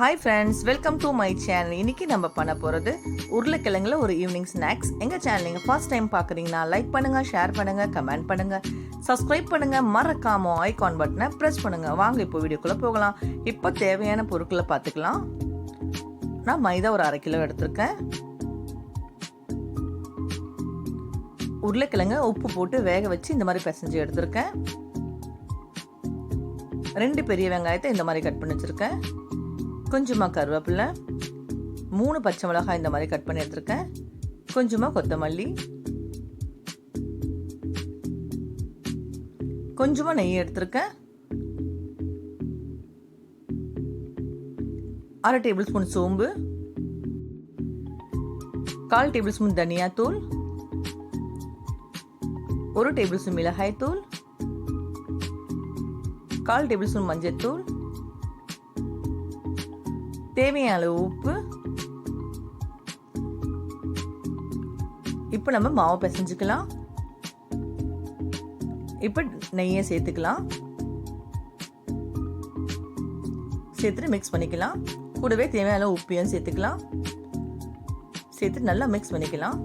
Hi friends welcome to my channel இன்னைக்கு நம்ம பண்ண போகிறது உருளைக்கிழங்குல ஒரு ஈவினிங் ஸ்நாக்ஸ் எங்கள் சேனல் நீங்கள் ஃபர்ஸ்ட் டைம் பார்க்குறீங்கன்னா லைக் பண்ணுங்கள் ஷேர் பண்ணுங்கள் கமெண்ட் பண்ணுங்கள் சப்ஸ்கிரைப் பண்ணுங்கள் மறக்காம ஐகான் பட்டனை ப்ரெஸ் பண்ணுங்கள் வாங்க இப்போ வீடியோக்குள்ளே போகலாம். இப்போ தேவையான பொருட்களை பார்த்துக்கலாம். நான் மைதா ஒரு அரை கிலோ எடுத்திருக்கேன். உருளைக்கிழங்க உப்பு போட்டு வேக வச்சு இந்த மாதிரி பிசைஞ்சு எடுத்திருக்கேன். ரெண்டு பெரிய வெங்காயத்தை இந்த மாதிரி கட் பண்ணி வச்சுருக்கேன். கொஞ்சமாக கருவேப்பிலை மூணு பச்சை மிளகாய் இந்த மாதிரி கட் பண்ணி எடுத்துருக்கேன். கொஞ்சமாக கொத்தமல்லி கொஞ்சமாக நெய் எடுத்திருக்கேன். அரை டேபிள் ஸ்பூன் சோம்பு கால் டேபிள் ஸ்பூன் தனியாத்தூள் ஒரு டேபிள் ஸ்பூன் மிளகாய் தூள் கால் டேபிள் ஸ்பூன் மஞ்சள் தேவையான அளவு உப்பு. இப்போ நம்ம மாவு பிசைஞ்சுக்கலாம். இப்போ நெய்யை சேர்த்துக்கலாம். சேர்த்துட்டு மிக்ஸ் பண்ணிக்கலாம். கூடவே தேவையான உப்பையும் சேர்த்துக்கலாம். சேர்த்து நல்லா மிக்ஸ் பண்ணிக்கலாம்.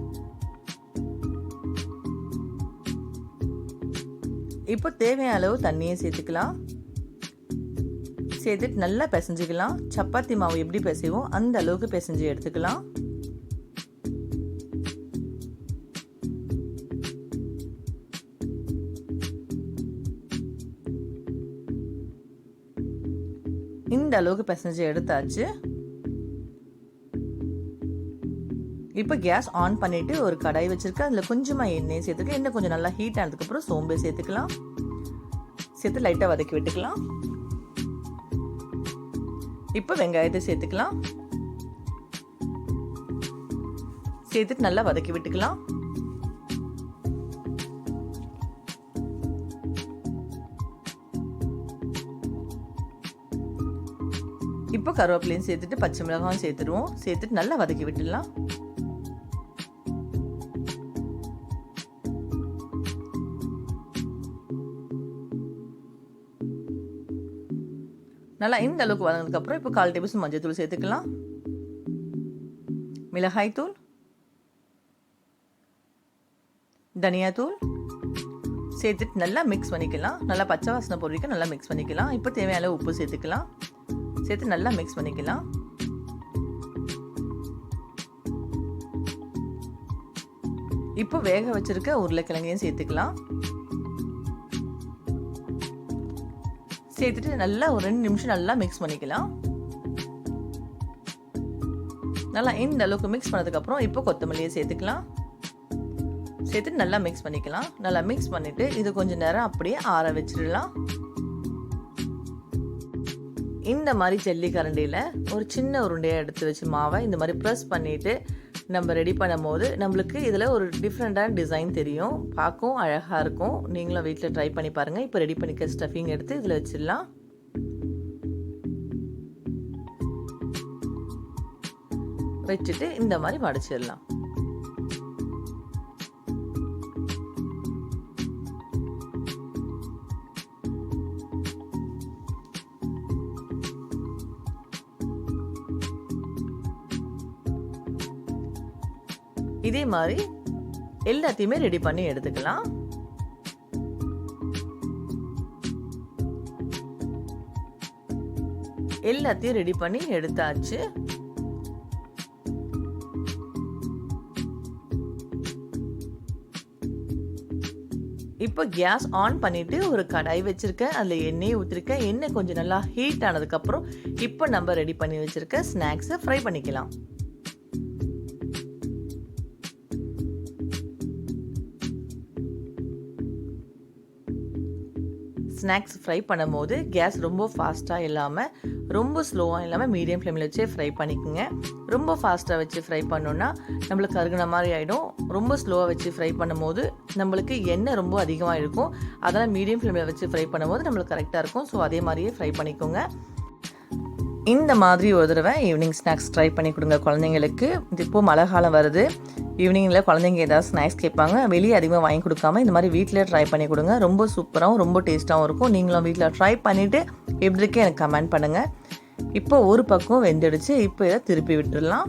இப்போ தேவையான அளவு தண்ணியை சேர்த்துக்கலாம். சேர்த்துட்டு நல்லா பிசைஞ்சிக்கலாம். சப்பாத்தி மாவு எப்படி பிசைவோம் அந்த அளவுக்கு பிசைஞ்சு எடுத்துக்கலாம். இந்த அளவுக்கு பிசைஞ்சு எடுத்தாச்சு. இப்போ கேஸ் ஆன் பண்ணிட்டு ஒரு கடாய் வச்சிருக்கேன் அதில் கொஞ்சமாக எண்ணெய் சேர்த்துக்க எண்ணெய் கொஞ்சம் நல்லா ஹீட் ஆனதுக்கப்புறம் சோம்பு சேர்த்துக்கலாம். சேர்த்து லைட்டாக வதக்கி விட்டுக்கலாம். இப்போ வெங்காயத்தை சேர்த்துக்கலாம். சேர்த்துட்டு நல்லா வதக்கி விட்டுக்கலாம். இப்போ கருவேப்பிலையும் சேர்த்துட்டு பச்சை மிளகாயும் சேர்த்துருவோம். சேர்த்துட்டு நல்லா வதக்கி விட்டுடலாம். நல்லா இந்த அளவுக்கு வதங்கினதுக்கப்புறம் இப்போ கால் டேபிள் ஸ்பூன் மஞ்சள் தூள் சேர்த்துக்கலாம். மிளகாய் தூள். தனியாத்தூள் சேர்த்துட்டு நல்லா மிக்ஸ் பண்ணிக்கலாம். நல்லா பச்சை வாசனை பொருளுக்கு நல்லா மிக்ஸ் பண்ணிக்கலாம். இப்போ தேவையான உப்பு சேர்த்துக்கலாம். சேர்த்து நல்லா மிக்ஸ் பண்ணிக்கலாம். இப்போ வேக வச்சிருக்க உருளைக்கிழங்கையும் சேர்த்துக்கலாம். சேர்த்துட்டு நல்லா ஒரு ரெண்டு நிமிஷம் நல்லா மிக்ஸ் பண்ணிக்கலாம். நல்லா இந்த அளவுக்கு மிக்ஸ் பண்ணதுக்கப்புறம் இப்போ கொத்தமல்லியை சேர்த்துக்கலாம். சேர்த்துட்டு நல்லா மிக்ஸ் பண்ணிக்கலாம். நல்லா மிக்ஸ் பண்ணிவிட்டு இது கொஞ்சம் நேரம் அப்படியே ஆற வச்சிடலாம். இந்த மாதிரி ஜல்லி கரண்டியில் ஒரு சின்ன உருண்டையாக எடுத்து வச்சு மாவை இந்த மாதிரி ப்ரெஸ் பண்ணிவிட்டு நம்ம ரெடி பண்ணும் போது நம்மளுக்கு இதில் ஒரு டிஃப்ரெண்ட்டான டிசைன் தெரியும். பார்க்கவும் அழகாக இருக்கும். நீங்களும் வீட்டில் ட்ரை பண்ணி பாருங்கள் இப்போ ரெடி பண்ணிக்க ஸ்டஃபிங் எடுத்து இதில் வச்சிடலாம். வச்சுட்டு இந்த மாதிரி மடிச்சிடலாம். இதே மாதிரி எல்லாத்தையுமே ரெடி பண்ணி எடுத்துக்கலாம். எல்லாத்தையும் ரெடி பண்ணி எடுத்தாச்சு. இப்போ கேஸ் ஆன் பண்ணிட்டு ஒரு கடாய் வச்சிருக்கேன். அதில் எண்ணெய் ஊற்றிருக்கேன் எண்ணெய் கொஞ்சம் நல்லா ஹீட் ஆனதுக்கப்புறம் இப்போ நம்ம ரெடி பண்ணி வச்சிருக்க ஸ்நாக்ஸை ஃப்ரை பண்ணிக்கலாம். ஸ்நாக்ஸ் ஃப்ரை பண்ணும்போது கேஸ் ரொம்ப ஃபாஸ்ட்டாக இல்லாமல் ரொம்ப ஸ்லோவாக இல்லாமல் மீடியம் ஃப்ளேமில் வச்சே ஃப்ரை பண்ணிக்கோங்க. ரொம்ப ஃபாஸ்ட்டாக வச்சு ஃப்ரை பண்ணோன்னா நம்மளுக்கு கருகின மாதிரி ஆகிடும் ரொம்ப ஸ்லோவாக வச்சு ஃப்ரை பண்ணும்போது நம்மளுக்கு எண்ணெய் ரொம்ப அதிகமாக இருக்கும். அதனால் மீடியம் ஃப்ளேமில் வச்சு ஃப்ரை பண்ணும்போது நம்மளுக்கு கரெக்டாக இருக்கும். ஸோ அதே மாதிரியே ஃப்ரை பண்ணிக்கோங்க. இந்த மாதிரி ஒரு தடவை ஈவினிங் ஸ்நாக்ஸ் ட்ரை பண்ணி கொடுங்க குழந்தைங்களுக்கு. இப்போது மழை காலம் வருது. ஈவினிங்கில் குழந்தைங்க ஏதாவது ஸ்நாக்ஸ் கேட்பாங்க. வெளியே அதிகமாக வாங்கி கொடுக்காம இந்த மாதிரி வீட்டிலே ட்ரை பண்ணி கொடுங்க. ரொம்ப சூப்பராகவும் ரொம்ப டேஸ்ட்டாகவும் இருக்கும். நீங்களும் வீட்டில் ட்ரை பண்ணிவிட்டு எப்படி இருக்கே எனக்கு கமெண்ட் பண்ணுங்கள் இப்போ ஒரு பக்கம் வெந்துடுச்சு. இப்போ இதை திருப்பி விட்டுடலாம்.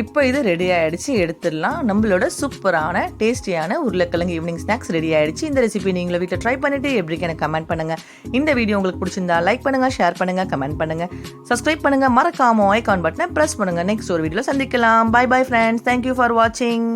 இப்போ இது ரெடி ஆயிடுச்சு எடுத்துடலாம். நம்மளோட சூப்பரான டேஸ்டியான உருளைக்கிழங்கு ஈவினிங் ஸ்நாக்ஸ் ரெடி ஆயிடுச்சு. இந்த ரெசிபி நீங்களும் வீட்டில் ட்ரை பண்ணிட்டு எப்படி எனக்கு கமெண்ட் பண்ணுங்க. இந்த வீடியோ உங்களுக்கு பிடிச்சிருந்தா லைக் பண்ணுங்க ஷேர் பண்ணுங்க கமெண்ட் பண்ணுங்க. சப்ஸ்கிரைப் பண்ணுங்க மறக்காம ஐகான் பட்டனை ப்ரெஸ் பண்ணுங்க. நெக்ஸ்ட் ஒரு வீடியோவில் சந்திக்கலாம். Bye bye friends thank you for வாட்சிங்